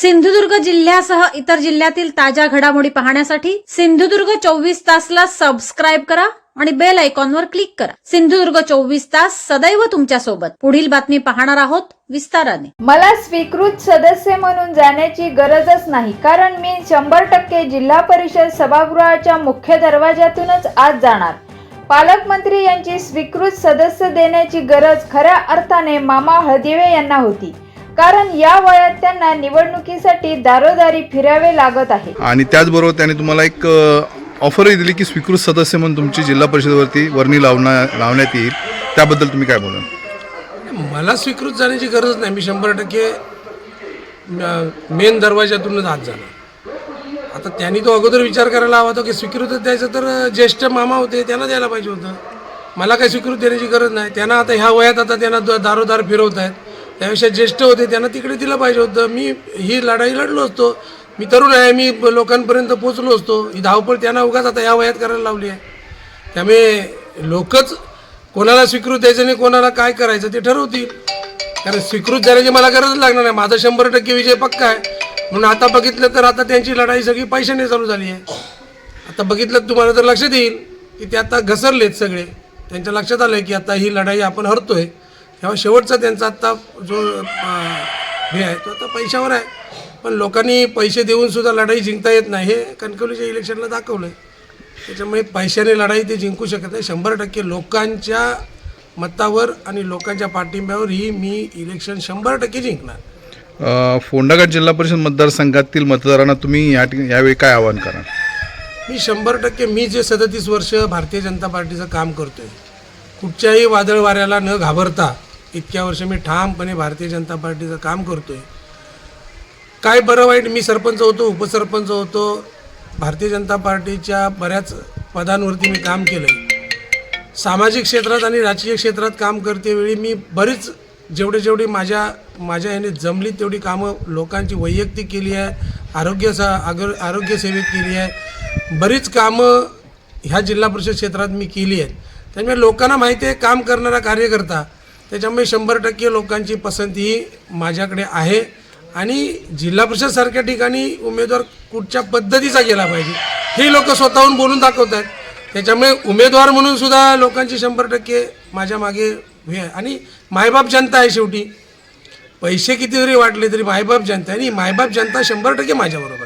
सिंधुदुर्ग जिल्ह्यासह इतर जिल्ह्यातील ताज्या घडामोडी पाहण्यासाठी सिंधुदुर्ग चोवीस तासला सबस्क्राईब करा आणि बेल आयकॉनवर क्लिक करा. सिंधुदुर्ग चोवीस तास सदैव तुमच्यासोबत. पुढील बातमी पाहणार आहोत विस्ताराने. मला स्वीकृत सदस्य म्हणून जाण्याची गरजच नाही कारण मी शंभर टक्के जिल्हा परिषद सभागृहाच्या मुख्य दरवाज्यातूनच आज जाणार. पालकमंत्री यांची स्वीकृत सदस्य देण्याची गरज खऱ्या अर्थाने मामा हळदिवे यांना होती. कारण या वयात त्यांना निवडणुकीसाठी दारोदारी फिरावे लागत आहे. आणि त्याचबरोबर त्याने तुम्हाला एक ऑफरही दिली की स्वीकृत सदस्य म्हणून तुमची जिल्हा परिषदेवरती वर्णी लावण्या लावण्यात येईल. त्याबद्दल तुम्ही काय बोला मला स्वीकृत जाण्याची गरज नाही. मी शंभर टक्के मेन दरवाजातूनच आत जाणार. आता त्यांनी तो अगोदर विचार करायला हवा होता की स्वीकृत द्यायचं तर ज्येष्ठ मामा होते त्यांना द्यायला पाहिजे होतं. मला काही स्वीकृत देण्याची गरज नाही. त्यांना आता ह्या वयात आता त्यांना दारोदार फिरवत आहेत त्यापेक्षा ज्येष्ठ होते त्यांना तिकडे दिलं पाहिजे होतं. मी ही लढाई लढलो असतो. मी तरुण आहे मी लोकांपर्यंत पोचलो असतो. ही धावपळ त्यांना उगाच आता या वयात करायला लावली आहे. त्यामुळे लोकच कोणाला स्वीकृत द्यायचं आणि कोणाला काय करायचं ते ठरवतील. कारण स्वीकृत झाल्याची मला गरज लागणार नाही. माझा शंभर टक्के विजय पक्का आहे. म्हणून आता बघितलं तर आता त्यांची लढाई सगळी पैशाने चालू झाली आहे. आता बघितलं तुम्हाला तर लक्षात येईल की ते आता घसरलेत सगळे. त्यांच्या लक्षात आलं की आता ही लढाई आपण हरतोय. तेव्हा शेवटचा त्यांचा आत्ता जो अं, हे आहे तो आता पैशावर आहे. पण लोकांनी पैसे देऊन सुद्धा लढाई जिंकता येत नाही हे कणकवलीच्या इलेक्शनला दाखवलं त्याच्यामुळे पैशाने लढाई ते जिंकू शकत नाही. शंभर टक्के लोकांच्या मतावर आणि लोकांच्या पाठिंब्यावर ही मी इलेक्शन शंभर टक्के जिंकणार. फोंडाघाट जिल्हा परिषद मतदारसंघातील मतदारांना तुम्ही या ठिकाणी यावेळी काय आवाहन करा मी शंभर टक्के मी जे सदतीस वर्ष भारतीय जनता पार्टीचं काम करतोय कुठच्याही वादळ वाऱ्याला न घाबरता इतक्या वर्ष मी ठामपणे भारतीय जनता पार्टीचं काम करतोय. काय बरं वाईट मी सरपंच होतो उपसरपंच होतो. भारतीय जनता पार्टीच्या बऱ्याच पदांवरती मी काम केलं आहे सामाजिक क्षेत्रात आणि राजकीय क्षेत्रात काम करतेवेळी मी बरीच जेवढे जेवढी माझ्या माझ्या ह्याने जमली तेवढी कामं लोकांची वैयक्तिक केली आहे आरोग्य सा आगर आरोग्य सेवेत केली आहे. बरीच कामं ह्या जिल्हा परिषद क्षेत्रात मी केली आहेत. त्यामुळे लोकांना माहिती आहे काम करणारा कार्यकर्ता त्याच्यामुळे शंभर टक्के लोकांची पसंती ही माझ्याकडे आहे. आणि जिल्हा परिषदसारख्या ठिकाणी उमेदवार कुठच्या पद्धतीचा गेला पाहिजे हे लोक स्वतःहून बोलून दाखवत आहेत त्याच्यामुळे उमेदवार म्हणून सुद्धा लोकांची शंभर टक्के माझ्या मागे हे आहे. आणि मायबाप जनता आहे शेवटी. पैसे किती जरी वाटले तरी मायबाप जनता आहे. आणि मायबाप जनता शंभर टक्के माझ्याबरोबर आहे.